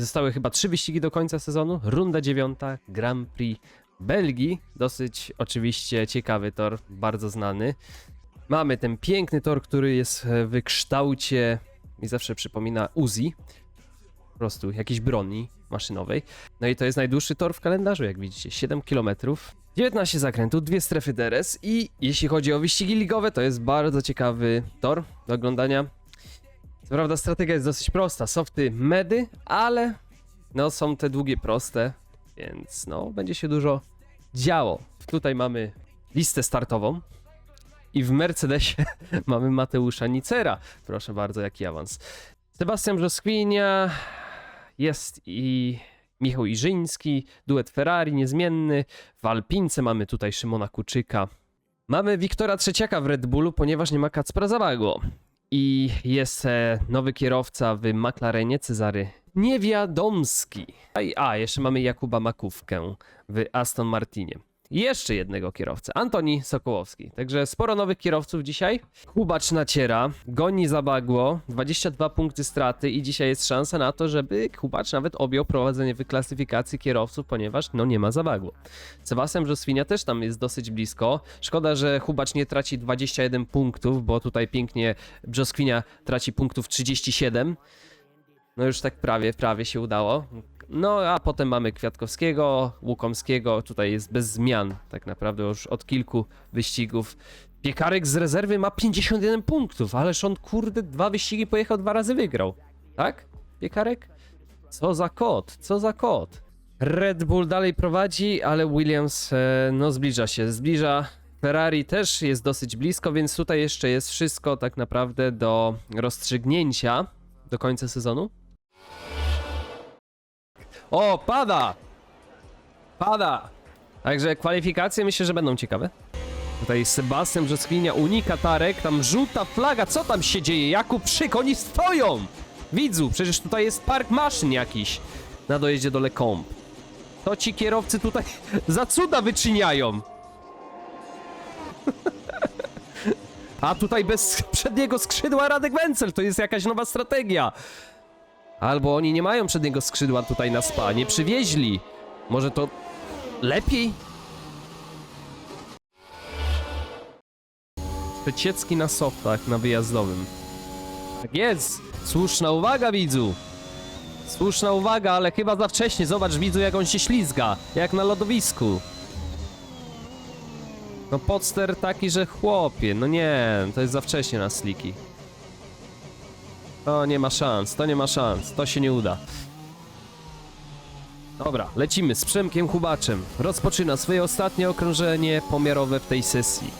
Zostały chyba trzy wyścigi do końca sezonu. Runda dziewiąta, Grand Prix Belgii. Dosyć oczywiście ciekawy tor, bardzo znany. Mamy ten piękny tor, który jest w kształcie mi zawsze przypomina Uzi. Po prostu jakiejś broni maszynowej. No i to jest najdłuższy tor w kalendarzu, jak widzicie, 7 km. 19 zakrętów, dwie strefy DRS i jeśli chodzi o wyścigi ligowe, to jest bardzo ciekawy tor do oglądania. Co prawda strategia jest dosyć prosta, softy, medy, ale no są te długie, proste, więc no będzie się dużo działo. Tutaj mamy listę startową i w Mercedesie mamy Mateusza Nicera. Proszę bardzo, jaki awans. Sebastian Brzoskwinia jest i Michał Iżyński, duet Ferrari niezmienny. W Alpince mamy tutaj Szymona Kuczyka. Mamy Wiktora Trzeciaka w Red Bullu, ponieważ nie ma Kacpra Zawagło. I jest e, nowy kierowca w McLarenie, Cezary Niewiadomski. A, jeszcze mamy Jakuba Makówkę w Aston Martinie. Jeszcze jednego kierowcę, Antoni Sokołowski. Także sporo nowych kierowców dzisiaj. Kubacz naciera, goni za bagło, 22 punkty straty i dzisiaj jest szansa na to, żeby Kubacz nawet objął prowadzenie w klasyfikacji kierowców, ponieważ no nie ma za bagło. Sebastian Brzoswinia też tam jest dosyć blisko. Szkoda, że Hubacz nie traci 21 punktów, bo tutaj pięknie Brzoskwinia traci punktów 37. No już tak prawie, prawie się udało. No a potem mamy Kwiatkowskiego, Łukomskiego, tutaj jest bez zmian tak naprawdę już od kilku wyścigów. Piekarek z rezerwy ma 51 punktów, ależ on kurde dwa wyścigi pojechał, dwa razy wygrał. Tak? Piekarek? Co za kot, co za kot. Red Bull dalej prowadzi, ale Williams e, no zbliża się, zbliża. Ferrari też jest dosyć blisko, więc tutaj jeszcze jest wszystko tak naprawdę do rozstrzygnięcia do końca sezonu. O, pada! Pada! Także kwalifikacje myślę, że będą ciekawe. Tutaj Sebastian Brzoskwinia unika Tarek, tam żółta flaga, co tam się dzieje? Jakub Szyk, oni stoją! Widzu, przecież tutaj jest park maszyn jakiś na dojeździe do Lecombe. To ci kierowcy tutaj za cuda wyczyniają. A tutaj bez przedniego skrzydła Radek Wencel, to jest jakaś nowa strategia. Albo oni nie mają przedniego skrzydła tutaj na spa, nie przywieźli. Może to lepiej? Przeciecki na softach na wyjazdowym. Tak jest! Słuszna uwaga, widzu! Słuszna uwaga, ale chyba za wcześnie. Zobacz, widzu, jak on się ślizga. Jak na lodowisku. No podster taki, że chłopie, no nie, to jest za wcześnie na sliki. To nie ma szans, to nie ma szans, to się nie uda. Dobra, lecimy z Przemkiem Hubaczem. Rozpoczyna swoje ostatnie okrążenie pomiarowe w tej sesji.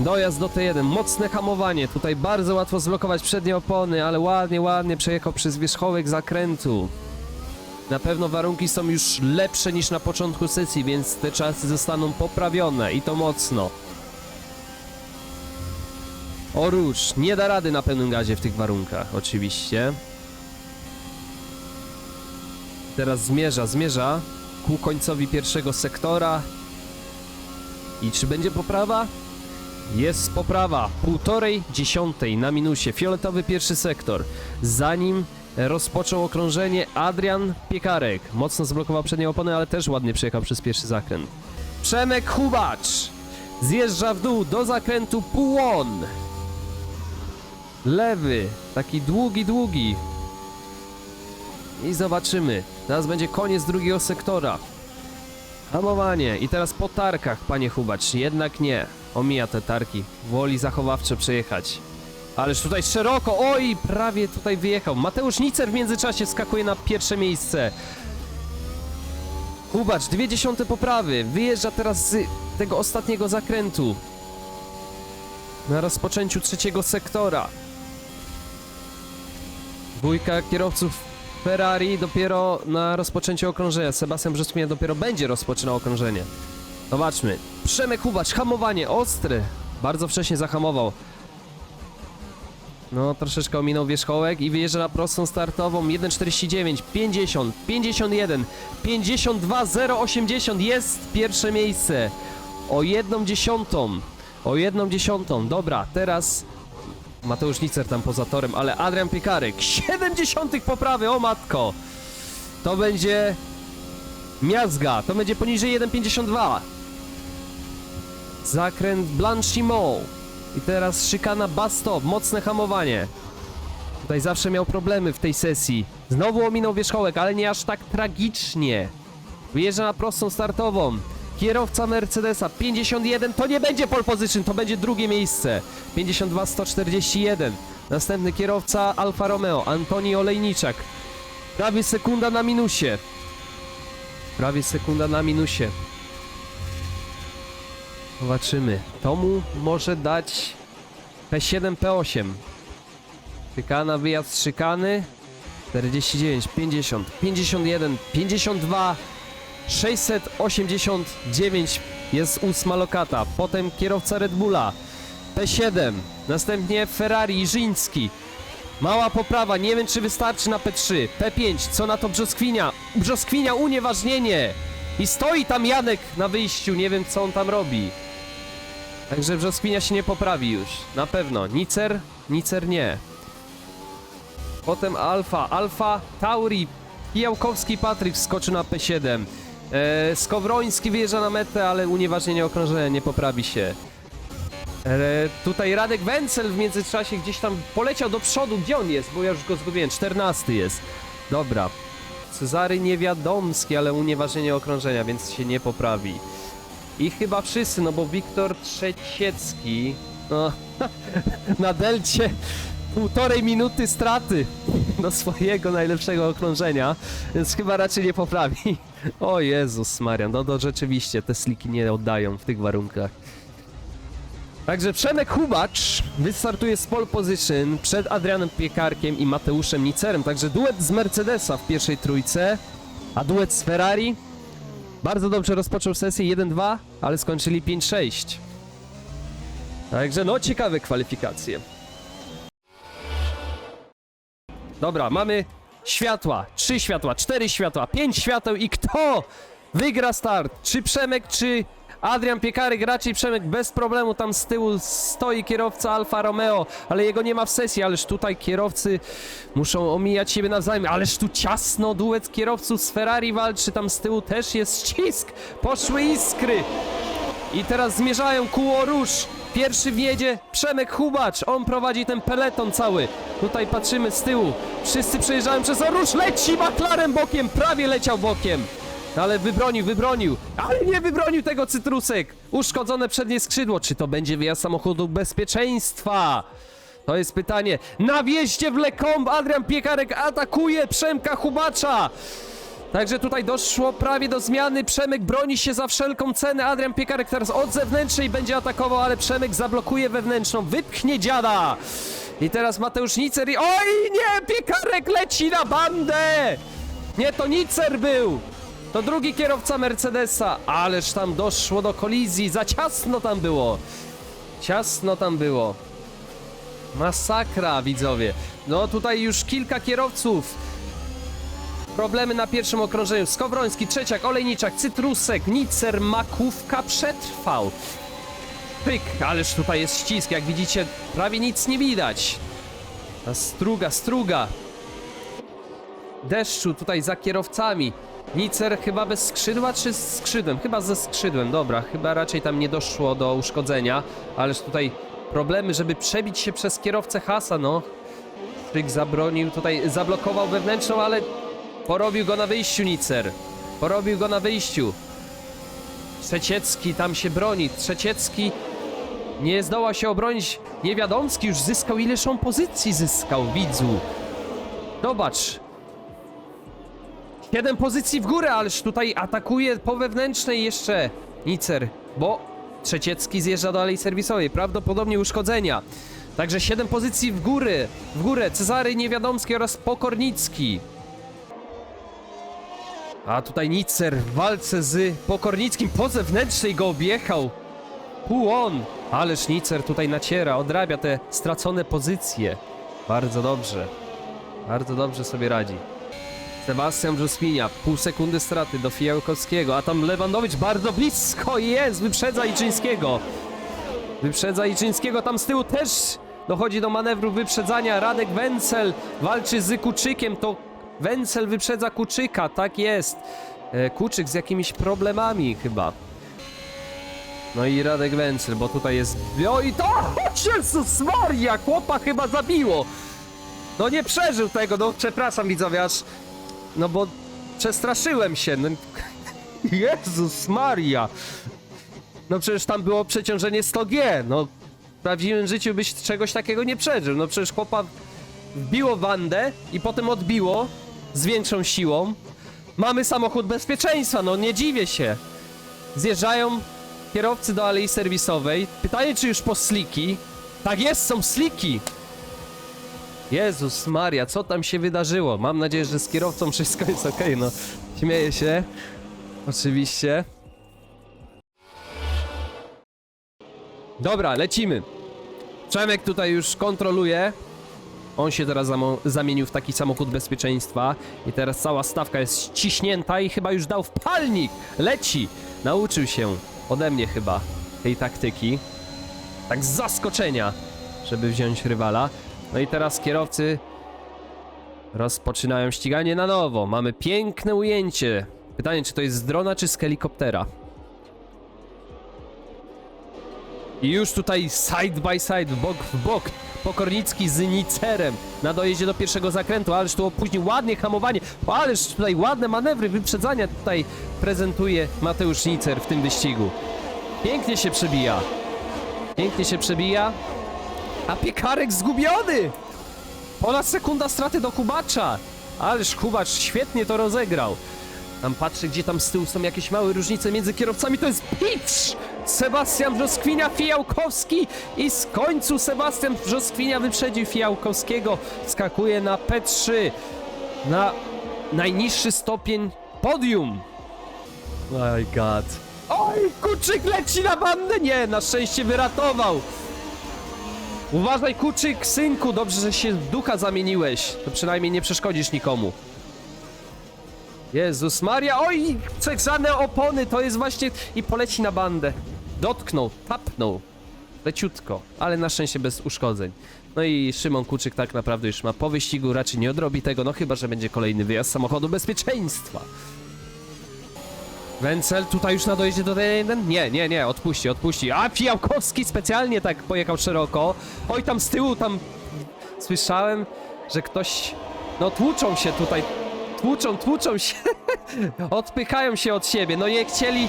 Dojazd do T1, mocne hamowanie. Tutaj bardzo łatwo zblokować przednie opony, ale ładnie, ładnie przejechał przez wierzchołek zakrętu. Na pewno warunki są już lepsze niż na początku sesji, więc te czasy zostaną poprawione i to mocno. O róż, nie da rady na pełnym gazie w tych warunkach, oczywiście. Teraz zmierza, zmierza ku końcowi pierwszego sektora. I czy będzie poprawa? Jest poprawa. Półtorej dziesiątej na minusie. Fioletowy pierwszy sektor. Zanim rozpoczął okrążenie Adrian Piekarek. Mocno zablokował przednie opony, ale też ładnie przejechał przez pierwszy zakręt. Przemek Hubacz zjeżdża w dół do zakrętu Pułon. Lewy, taki długi, długi. I zobaczymy. Teraz będzie koniec drugiego sektora. Hamowanie. I teraz po tarkach, panie Hubacz. Jednak nie. Omija te tarki. Woli zachowawcze przejechać. Ależ tutaj szeroko. Oj, prawie tutaj wyjechał. Mateusz Nicer w międzyczasie skakuje na pierwsze miejsce. Hubacz, dwie dziesiąte poprawy. Wyjeżdża teraz z tego ostatniego zakrętu. Na rozpoczęciu trzeciego sektora. Dwójka kierowców Ferrari dopiero na rozpoczęciu okrążenia. Sebastian Brzoskwinia dopiero będzie rozpoczynał okrążenie. Zobaczmy. Przemek Hubacz, hamowanie ostre. Bardzo wcześnie zahamował. No, troszeczkę ominął wierzchołek i wyjeżdża na prostą startową 1.49, 50, 51, 52, 0.80 jest pierwsze miejsce. O jedną dziesiątą. O jedną dziesiątą. Dobra, teraz Mateusz Nicer tam poza torem, ale Adrian Piekarek, 70 poprawy, o matko! To będzie miazga, to będzie poniżej 1,52. Zakręt Blanchimont. I teraz szykana Bastop, mocne hamowanie. Tutaj zawsze miał problemy w tej sesji. Znowu ominął wierzchołek, ale nie aż tak tragicznie. Wyjeżdża na prostą startową. Kierowca Mercedesa 51, to nie będzie pole position, to będzie drugie miejsce. 52 141. Następny kierowca Alfa Romeo, Antoni Olejniczak. Prawie sekunda na minusie. Prawie sekunda na minusie. Zobaczymy. To mu może dać P7, P8. Szykana, wyjazd szykany. 49, 50, 51, 52, 689 jest ósma lokata. Potem kierowca Red Bulla. P7, następnie Ferrari Żyński. Mała poprawa, nie wiem czy wystarczy na P3. P5, co na to Brzoskwinia? Brzoskwinia unieważnienie! I stoi tam Janek na wyjściu, nie wiem co on tam robi. Także Brzoskwinia się nie poprawi już, na pewno. Nicer? Nicer nie. Potem Alfa, Alfa, Tauri, Kijałkowski Patryk skoczy na P7. E, Skowroński wyjeżdża na metę, ale unieważnienie okrążenia nie poprawi się. E, tutaj Radek Wencel w międzyczasie gdzieś tam poleciał do przodu. Gdzie on jest? Bo ja już go zgubiłem. 14 jest. Dobra. Cezary Niewiadomski, ale unieważnienie okrążenia, więc się nie poprawi. I chyba wszyscy, no bo Wiktor Trzeciecki... No, na delcie półtorej minuty straty do swojego najlepszego okrążenia, więc chyba raczej nie poprawi. O Jezus Maria, no to rzeczywiście te sliki nie oddają w tych warunkach. Także Przemek Hubacz wystartuje z pole position przed Adrianem Piekarkiem i Mateuszem Nicerem. Także duet z Mercedesa w pierwszej trójce, a duet z Ferrari bardzo dobrze rozpoczął sesję 1-2, ale skończyli 5-6. Także no ciekawe kwalifikacje. Dobra, mamy światła, trzy światła, cztery światła, pięć świateł i kto wygra start? Czy Przemek, czy Adrian Piekarek? Raczej Przemek bez problemu, tam z tyłu stoi kierowca Alfa Romeo, ale jego nie ma w sesji, ależ tutaj kierowcy muszą omijać siebie nawzajem, ależ tu ciasno duet kierowców z Ferrari walczy, tam z tyłu też jest ścisk, poszły iskry i teraz zmierzają ku róż. Pierwszy wjedzie Przemek Hubacz, on prowadzi ten peleton cały. Tutaj patrzymy z tyłu, wszyscy przejeżdżają przez Orusz, leci McLaren bokiem, prawie leciał bokiem. Ale wybronił, wybronił, ale nie wybronił tego cytrusek. Uszkodzone przednie skrzydło, czy to będzie wyjazd samochodu bezpieczeństwa? To jest pytanie. Na wjeździe w Lekomb Adrian Piekarek atakuje Przemka Hubacza. Także tutaj doszło prawie do zmiany. Przemek broni się za wszelką cenę. Adrian Piekarek teraz od zewnętrznej będzie atakował, ale Przemek zablokuje wewnętrzną. Wypchnie dziada. I teraz Mateusz Nicer i... Oj, nie! Piekarek leci na bandę! Nie, to Nicer był! To drugi kierowca Mercedesa. Ależ tam doszło do kolizji. Za ciasno tam było. Ciasno tam było. Masakra, widzowie. No tutaj już kilka kierowców. Problemy na pierwszym okrążeniu. Skowroński, Trzeciak, Olejniczak, Cytrusek, Nicer, Makówka przetrwał. Pyk, ależ tutaj jest ścisk. Jak widzicie, prawie nic nie widać. A struga, struga. Deszczu tutaj za kierowcami. Nicer chyba bez skrzydła czy z skrzydłem? Chyba ze skrzydłem, dobra. Chyba raczej tam nie doszło do uszkodzenia. Ależ tutaj problemy, żeby przebić się przez kierowcę Hasa, no. Pyk zabronił, tutaj zablokował wewnętrzną, ale Porobił go na wyjściu Nicer. Porobił go na wyjściu. Trzeciecki tam się broni. Trzeciecki nie zdoła się obronić. Niewiadomski już zyskał. Ileż on pozycji zyskał, widzu. Zobacz. Siedem pozycji w górę, ależ tutaj atakuje po wewnętrznej jeszcze Nicer, bo Trzeciecki zjeżdża do alei serwisowej. Prawdopodobnie uszkodzenia. Także siedem pozycji w górę. W górę Cezary Niewiadomski oraz Pokornicki. A tutaj Nicer w walce z Pokornickim po zewnętrznej go objechał. Puon! Ależ Nicer tutaj naciera, odrabia te stracone pozycje. Bardzo dobrze. Bardzo dobrze sobie radzi. Sebastian Brzuspinia, pół sekundy straty do Fijałkowskiego, a tam Lewandowicz bardzo blisko jest, wyprzedza Iczyńskiego. Wyprzedza Iczyńskiego, tam z tyłu też dochodzi do manewru wyprzedzania. Radek Wencel walczy z Kuczykiem. To Wencel wyprzedza Kuczyka, tak jest. E, Kuczyk z jakimiś problemami chyba. No i Radek Wencel, bo tutaj jest... O i to! Jezus Maria! Chłopa chyba zabiło! No nie przeżył tego, no przepraszam widzowie, aż... No bo przestraszyłem się, no... Jezus Maria! No przecież tam było przeciążenie 100G, no... W prawdziwym życiu byś czegoś takiego nie przeżył, no przecież chłopa wbiło wandę i potem odbiło z większą siłą. Mamy samochód bezpieczeństwa, no nie dziwię się. Zjeżdżają kierowcy do alei serwisowej. Pytanie, czy już po sliki? Tak jest, są sliki! Jezus Maria, co tam się wydarzyło? Mam nadzieję, że z kierowcą wszystko jest ok, no. Śmieję się. Oczywiście. Dobra, lecimy. Przemek tutaj już kontroluje. On się teraz zamienił w taki samochód bezpieczeństwa i teraz cała stawka jest ściśnięta i chyba już dał wpalnik. Leci. Nauczył się ode mnie chyba tej taktyki. Tak z zaskoczenia, żeby wziąć rywala. No i teraz kierowcy rozpoczynają ściganie na nowo. Mamy piękne ujęcie. Pytanie, czy to jest z drona, czy z helikoptera? I już tutaj side by side, bok w bok, Pokornicki z Nicerem na dojeździe do pierwszego zakrętu, ależ tu opóźnił ładnie hamowanie, ależ tutaj ładne manewry, wyprzedzania tutaj prezentuje Mateusz Nicer w tym wyścigu. Pięknie się przebija, pięknie się przebija, a Piekarek zgubiony! Ponad sekunda straty do Kubacza, ależ Kubacz świetnie to rozegrał. Tam patrzę, gdzie tam z tyłu są jakieś małe różnice między kierowcami. To jest Pitch! Sebastian Brzoskwinia, Fijałkowski i z końcu Sebastian Brzoskwinia wyprzedził Fijałkowskiego. Skakuje na P3 na najniższy stopień podium. My god. Oj, Kuczyk leci na bandę! Nie, na szczęście wyratował. Uważaj, Kuczyk, synku, dobrze, że się w ducha zamieniłeś. To przynajmniej nie przeszkodzisz nikomu. Jezus Maria, oj, przegrzane opony, to jest właśnie... I poleci na bandę. Dotknął, tapnął. Leciutko, ale na szczęście bez uszkodzeń. No i Szymon Kuczyk tak naprawdę już ma po wyścigu, raczej nie odrobi tego, no chyba, że będzie kolejny wyjazd samochodu bezpieczeństwa. Wencel tutaj już na dojeździe do T1? Nie, nie, nie, odpuści, odpuści. A, Fijałkowski specjalnie tak pojechał szeroko. Oj, tam z tyłu, tam słyszałem, że ktoś... No tłuczą się tutaj, tłuczą, tłuczą się, odpychają się od siebie, no nie chcieli...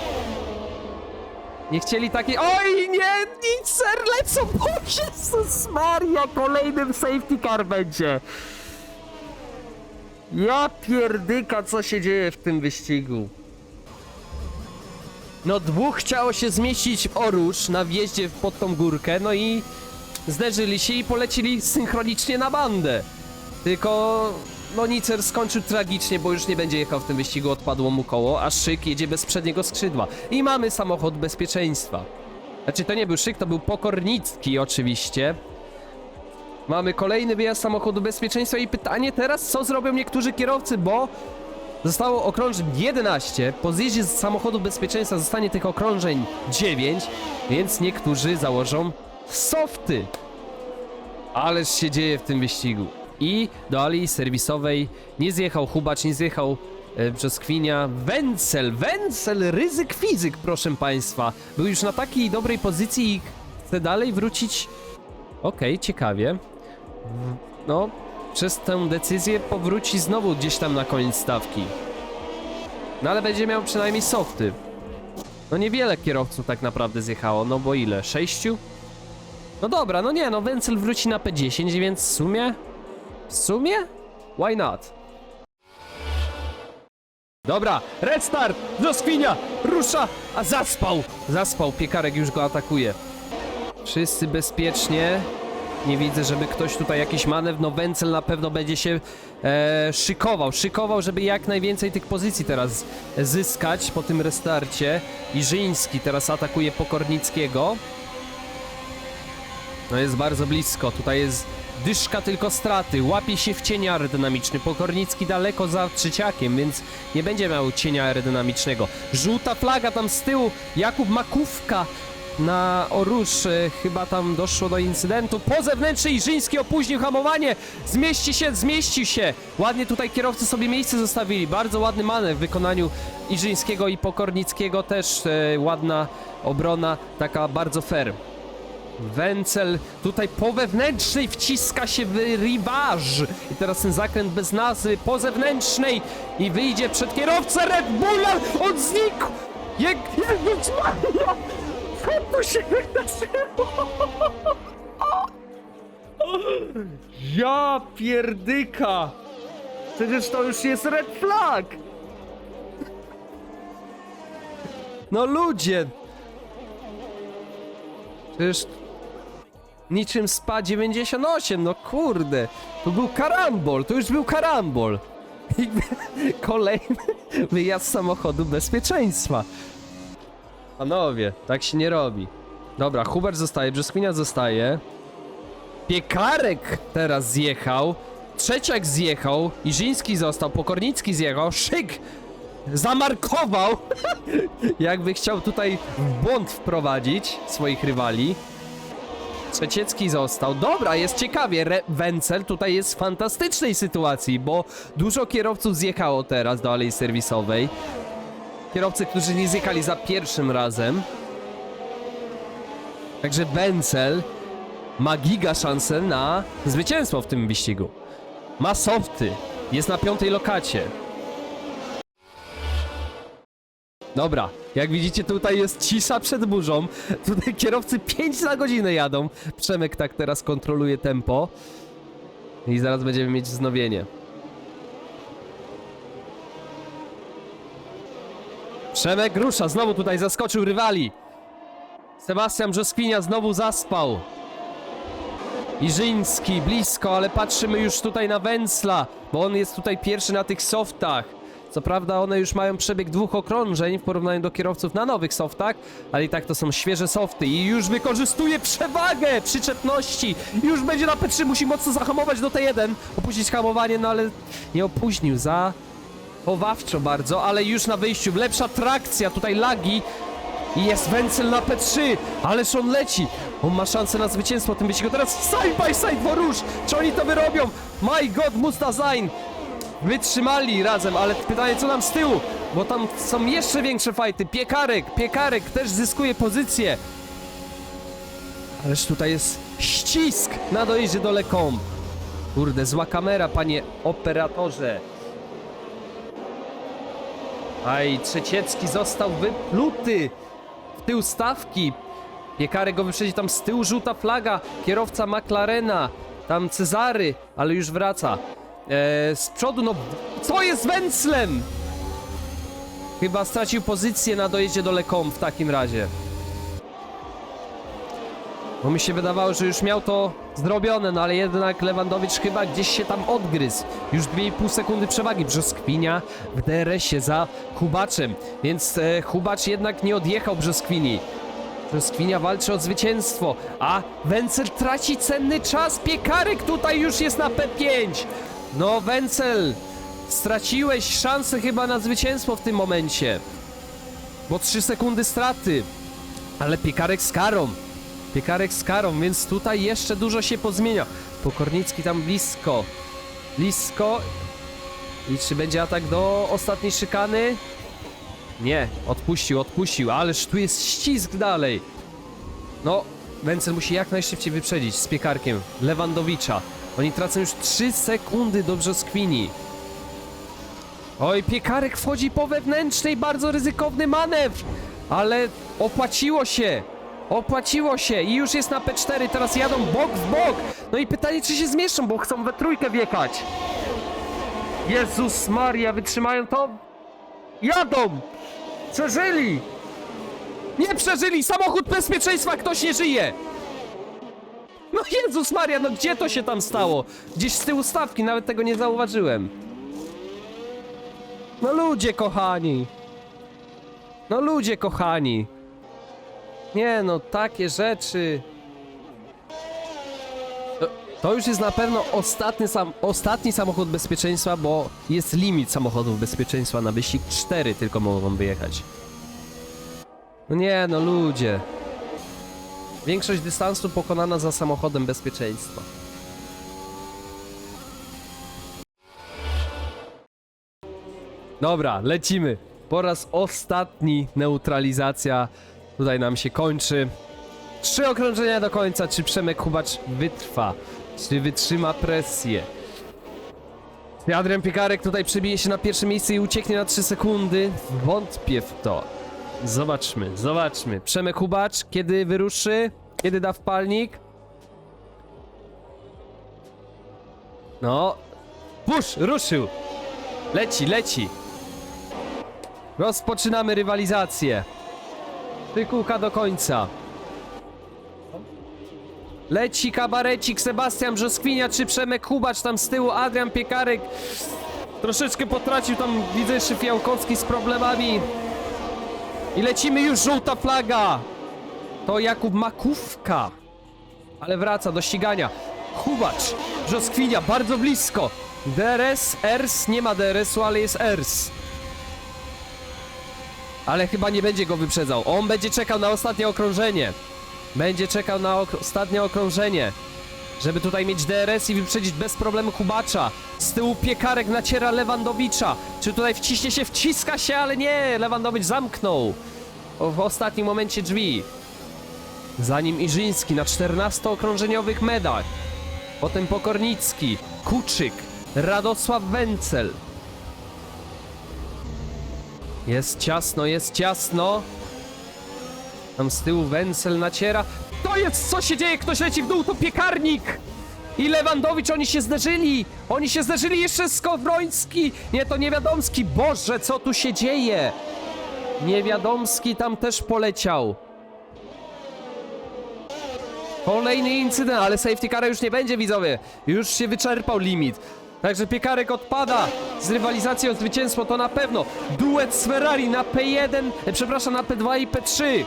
Nie chcieli takiej... Oj, nie, nic, ser, lecą, o Jezus Maria, kolejnym safety car będzie. Ja pierdyka, co się dzieje w tym wyścigu. No dwóch chciało się zmieścić w Orucz na wjeździe pod tą górkę, no i zderzyli się i polecili synchronicznie na bandę. Tylko no Nicer skończył tragicznie, bo już nie będzie jechał w tym wyścigu, odpadło mu koło, a Szyk jedzie bez przedniego skrzydła. I mamy samochód bezpieczeństwa. Znaczy to nie był Szyk, to był Pokornicki oczywiście. Mamy kolejny wyjazd samochodu bezpieczeństwa i pytanie teraz, co zrobią niektórzy kierowcy, bo Zostało okrążeń 11. Po zjeździe z samochodu bezpieczeństwa zostanie tych okrążeń 9, więc niektórzy założą softy. Ależ się dzieje w tym wyścigu. I do alei serwisowej nie zjechał Hubacz, nie zjechał e, Brzoskwinia. Wencel, Wencel, ryzyk fizyk, proszę państwa. Był już na takiej dobrej pozycji i chce dalej wrócić. Okej, ciekawie. W- No, przez tę decyzję powróci znowu gdzieś tam na koniec stawki. No ale będzie miał przynajmniej softy. No niewiele kierowców tak naprawdę zjechało, no bo ile? Sześciu? No dobra, no nie, no Wencel wróci na P10, więc w sumie... W sumie? Why not? Dobra, restart! Brzoskwinia! Rusza! A zaspał! Zaspał, piekarek już go atakuje. Wszyscy bezpiecznie. Nie widzę, żeby ktoś tutaj jakiś manewr. No Wencel na pewno będzie się e, szykował. Szykował, żeby jak najwięcej tych pozycji teraz zyskać po tym restarcie. I Żyński teraz atakuje Pokornickiego. No jest bardzo blisko. Tutaj jest dyszka tylko straty. Łapie się w cień aerodynamiczny. Pokornicki daleko za trzeciakiem, więc nie będzie miał cienia aerodynamicznego. Żółta flaga tam z tyłu. Jakub Makówka na Orusz chyba tam doszło do incydentu. Po zewnętrznej Iżyński opóźnił hamowanie. Zmieści się, zmieścił się. Ładnie tutaj kierowcy sobie miejsce zostawili. Bardzo ładny manewr w wykonaniu Iżyńskiego i Pokornickiego. Też e, ładna obrona, taka bardzo fair. Wencel tutaj po wewnętrznej wciska się w riważ. I teraz ten zakręt bez nazwy po zewnętrznej i wyjdzie przed kierowcę Red Bulla. On znikł! Jak, Jezus Maria! Co tu się wydarzyło? Ja pierdyka! Przecież to już jest red flag! No ludzie! Przecież niczym SPA 98, no kurde. To był karambol, to już był karambol. I kolejny wyjazd samochodu bezpieczeństwa. Panowie, tak się nie robi. Dobra, Hubert zostaje, Brzoskwinia zostaje. Piekarek teraz zjechał. Trzeciak zjechał. Iżyński został, Pokornicki zjechał. Szyk zamarkował. Jakby chciał tutaj błąd wprowadzić swoich rywali. Trzeciecki został. Dobra, jest ciekawie. Re Wencel tutaj jest w fantastycznej sytuacji, bo dużo kierowców zjechało teraz do alei serwisowej. Kierowcy, którzy nie zjechali za pierwszym razem. Także Wencel ma giga szansę na zwycięstwo w tym wyścigu. Ma softy. Jest na piątej lokacie. Dobra, jak widzicie tutaj jest cisza przed burzą. Tutaj kierowcy 5 na godzinę jadą. Przemek tak teraz kontroluje tempo. I zaraz będziemy mieć wznowienie. Przemek rusza, znowu tutaj zaskoczył rywali. Sebastian Brzoskwinia znowu zaspał. Iżyński blisko, ale patrzymy już tutaj na Węcla, bo on jest tutaj pierwszy na tych softach. Co prawda one już mają przebieg dwóch okrążeń w porównaniu do kierowców na nowych softach, ale i tak to są świeże softy i już wykorzystuje przewagę przyczepności. Już będzie na P3, musi mocno zahamować do T1, opuścić hamowanie, no ale nie opóźnił za chowawczo bardzo, ale już na wyjściu lepsza trakcja, tutaj lagi i jest Wencel na P3, ależ on leci. On ma szansę na zwycięstwo tym wyścigu. Teraz side by side Worusz. Czy oni to wyrobią? My God, Mustazain. Wytrzymali razem, ale pytanie co nam z tyłu? Bo tam są jeszcze większe fajty. Piekarek, Piekarek też zyskuje pozycję. Ależ tutaj jest ścisk na dojeździe do Lekom. Kurde, zła kamera, panie operatorze. Aj, Trzeciecki został wypluty w tył stawki. Piekarek go wyprzedzi, tam z tyłu żółta flaga, kierowca McLarena, tam Cezary, ale już wraca. Eee, z przodu, no, co jest Węclem? Chyba stracił pozycję na dojeździe do Lekom w takim razie. Bo mi się wydawało, że już miał to zrobione, no ale jednak Lewandowicz chyba gdzieś się tam odgryzł. Już 2,5 sekundy przewagi. Brzoskwina w DRS-ie za Hubaczem, więc e, Hubacz jednak nie odjechał Brzoskwini. Brzoskwinia walczy o zwycięstwo, a Wencel traci cenny czas. Piekarek tutaj już jest na P5. No Wencel, straciłeś szansę chyba na zwycięstwo w tym momencie. Bo 3 sekundy straty. Ale Piekarek z karą. Piekarek z karą, więc tutaj jeszcze dużo się pozmienia. Pokornicki tam blisko. Blisko. I czy będzie atak do ostatniej szykany? Nie, odpuścił, odpuścił, ależ tu jest ścisk dalej. No, Wencel musi jak najszybciej wyprzedzić z piekarkiem Lewandowicza. Oni tracą już 3 sekundy do Brzoskwini. Oj, piekarek wchodzi po wewnętrznej, bardzo ryzykowny manewr, ale opłaciło się. Opłaciło się i już jest na P4, teraz jadą bok w bok. No i pytanie, czy się zmieszczą, bo chcą we trójkę wjechać. Jezus Maria, wytrzymają to? Jadą! Przeżyli! Nie przeżyli! Samochód bezpieczeństwa, ktoś nie żyje! No Jezus Maria, no gdzie to się tam stało? Gdzieś z tyłu stawki, nawet tego nie zauważyłem. No ludzie kochani! No ludzie kochani! Nie no, takie rzeczy... To, już jest na pewno ostatni, sam, ostatni samochód bezpieczeństwa, bo jest limit samochodów bezpieczeństwa na wyścig. Cztery tylko mogą wyjechać. No nie no, ludzie. Większość dystansu pokonana za samochodem bezpieczeństwa. Dobra, lecimy. Po raz ostatni neutralizacja tutaj nam się kończy. Trzy okrążenia do końca. Czy Przemek Hubacz wytrwa? Czy wytrzyma presję? Adrian Piekarek tutaj przebije się na pierwsze miejsce i ucieknie na 3 sekundy? Wątpię w to. Zobaczmy, zobaczmy. Przemek Hubacz, kiedy wyruszy? Kiedy da wpalnik? No. Push, ruszył. Leci, leci. Rozpoczynamy rywalizację. Trzy kółka do końca. Leci kabarecik Sebastian Brzoskwinia czy Przemek Hubacz tam z tyłu Adrian Piekarek troszeczkę potracił tam widzę jeszcze Fiałkowski z problemami i lecimy już żółta flaga. To Jakub Makówka. Ale wraca do ścigania. Hubacz Brzoskwinia bardzo blisko. DRS, ERS, nie ma DRS-u, ale jest ERS. Ale chyba nie będzie go wyprzedzał. On będzie czekał na ostatnie okrążenie. Będzie czekał na ok ostatnie okrążenie. Żeby tutaj mieć DRS i wyprzedzić bez problemu Kubacza. Z tyłu piekarek naciera Lewandowicza. Czy tutaj wciśnie się? Wciska się, ale nie! Lewandowicz zamknął. W ostatnim momencie drzwi. Zanim Iżyński na 14-okrążeniowych medach. Potem Pokornicki, Kuczyk, Radosław Wencel. Jest ciasno, jest ciasno. Tam z tyłu Wencel naciera. To jest, co się dzieje? Ktoś leci w dół, to piekarnik! I Lewandowicz, oni się zderzyli! Oni się zderzyli jeszcze z Skowroński! Nie, to Niewiadomski! Boże, co tu się dzieje? Niewiadomski tam też poleciał. Kolejny incydent, ale safety car już nie będzie, widzowie. Już się wyczerpał limit. Także Piekarek odpada z rywalizacji o zwycięstwo, to na pewno. Duet z Ferrari na P1, e, przepraszam, na P2 i P3.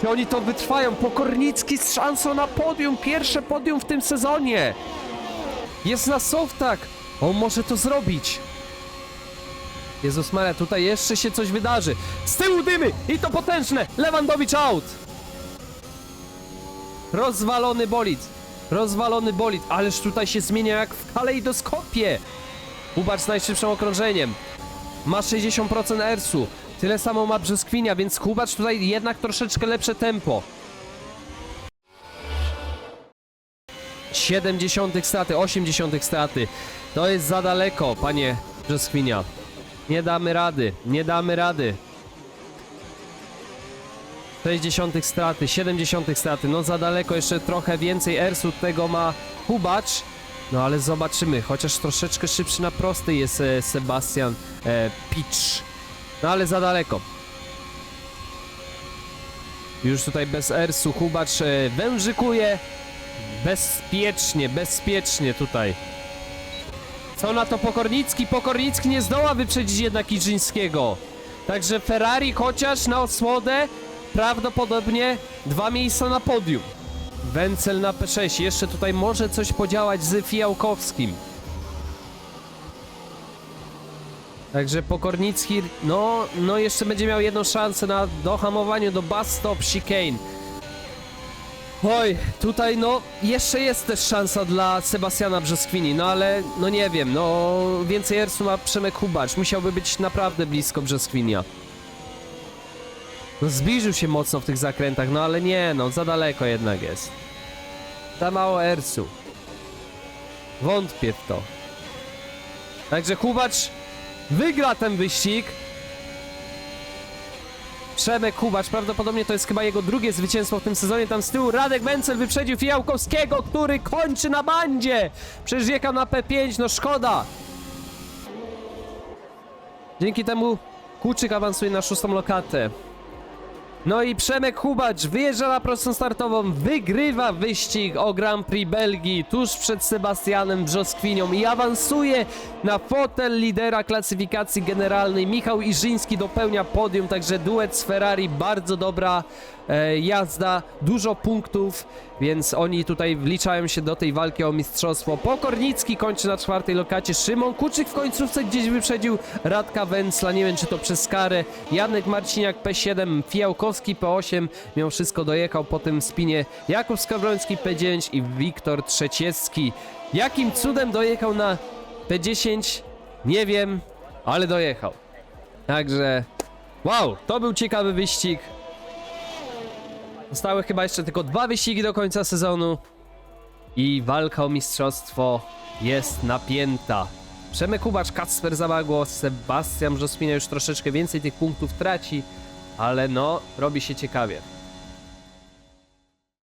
Czy oni to wytrwają? Pokornicki z szansą na podium, pierwsze podium w tym sezonie. Jest na softach. On może to zrobić. Jezus Maria, tutaj jeszcze się coś wydarzy. Z tyłu dymy i to potężne. Lewandowicz out. Rozwalony bolid. Rozwalony bolid. Ależ tutaj się zmienia jak w kalejdoskopie. Ubacz z najszybszym okrążeniem. Ma 60% ersu. Tyle samo ma Brzoskwinia, więc Kubacz tutaj jednak troszeczkę lepsze tempo. 70 straty, 80 straty. To jest za daleko, panie Brzoskwinia. Nie damy rady, nie damy rady. 60 straty, 70 straty, no za daleko, jeszcze trochę więcej ersu tego ma Kubacz. No ale zobaczymy, chociaż troszeczkę szybszy na prosty jest e, Sebastian e, Pitch. No ale za daleko. Już tutaj bez ersu Kubacz e, wężykuje. Bezpiecznie, bezpiecznie tutaj. Co na to Pokornicki? Pokornicki nie zdoła wyprzedzić jednak Iżyńskiego. Także Ferrari chociaż na osłodę prawdopodobnie dwa miejsca na podium. Wencel na P6. Jeszcze tutaj może coś podziałać z Fijałkowskim. Także Pokornicki, no, no jeszcze będzie miał jedną szansę na dohamowaniu do bus stop chicane. Oj, tutaj no, jeszcze jest też szansa dla Sebastiana Brzoskwini, no ale, no nie wiem, no, więcej ersu ma Przemek Hubacz, musiałby być naprawdę blisko Brzoskwinia. No zbliżył się mocno w tych zakrętach, no ale nie, no, za daleko jednak jest. Za mało ersu. Wątpię w to. Także Hubacz wygra ten wyścig. Przemek Kubacz, prawdopodobnie to jest chyba jego drugie zwycięstwo w tym sezonie. Tam z tyłu Radek Wencel wyprzedził Fijałkowskiego, który kończy na bandzie. Przecież na P5, no szkoda. Dzięki temu Kuczyk awansuje na szóstą lokatę. No i Przemek Hubacz wyjeżdża na prostą startową, wygrywa wyścig o Grand Prix Belgii tuż przed Sebastianem Brzoskwinią i awansuje na fotel lidera klasyfikacji generalnej. Michał Iżyński dopełnia podium, także duet z Ferrari, bardzo dobra jazda, dużo punktów, więc oni tutaj wliczają się do tej walki o mistrzostwo. Pokornicki kończy na czwartej lokacie, Szymon Kuczyk w końcówce gdzieś wyprzedził Radka Węcla, nie wiem czy to przez karę, Janek Marciniak P7, Fijałkowski P8, mimo wszystko dojechał po tym spinie Jakub Skowroński P9 i Wiktor Trzeciecki. Jakim cudem dojechał na P10? Nie wiem, ale dojechał. Także, wow, to był ciekawy wyścig. Zostały chyba jeszcze tylko dwa wyścigi do końca sezonu. I walka o mistrzostwo jest napięta. Przemek Kubacz, Kacper Zamagło, Sebastian Brzospina już troszeczkę więcej tych punktów traci, ale no, robi się ciekawie.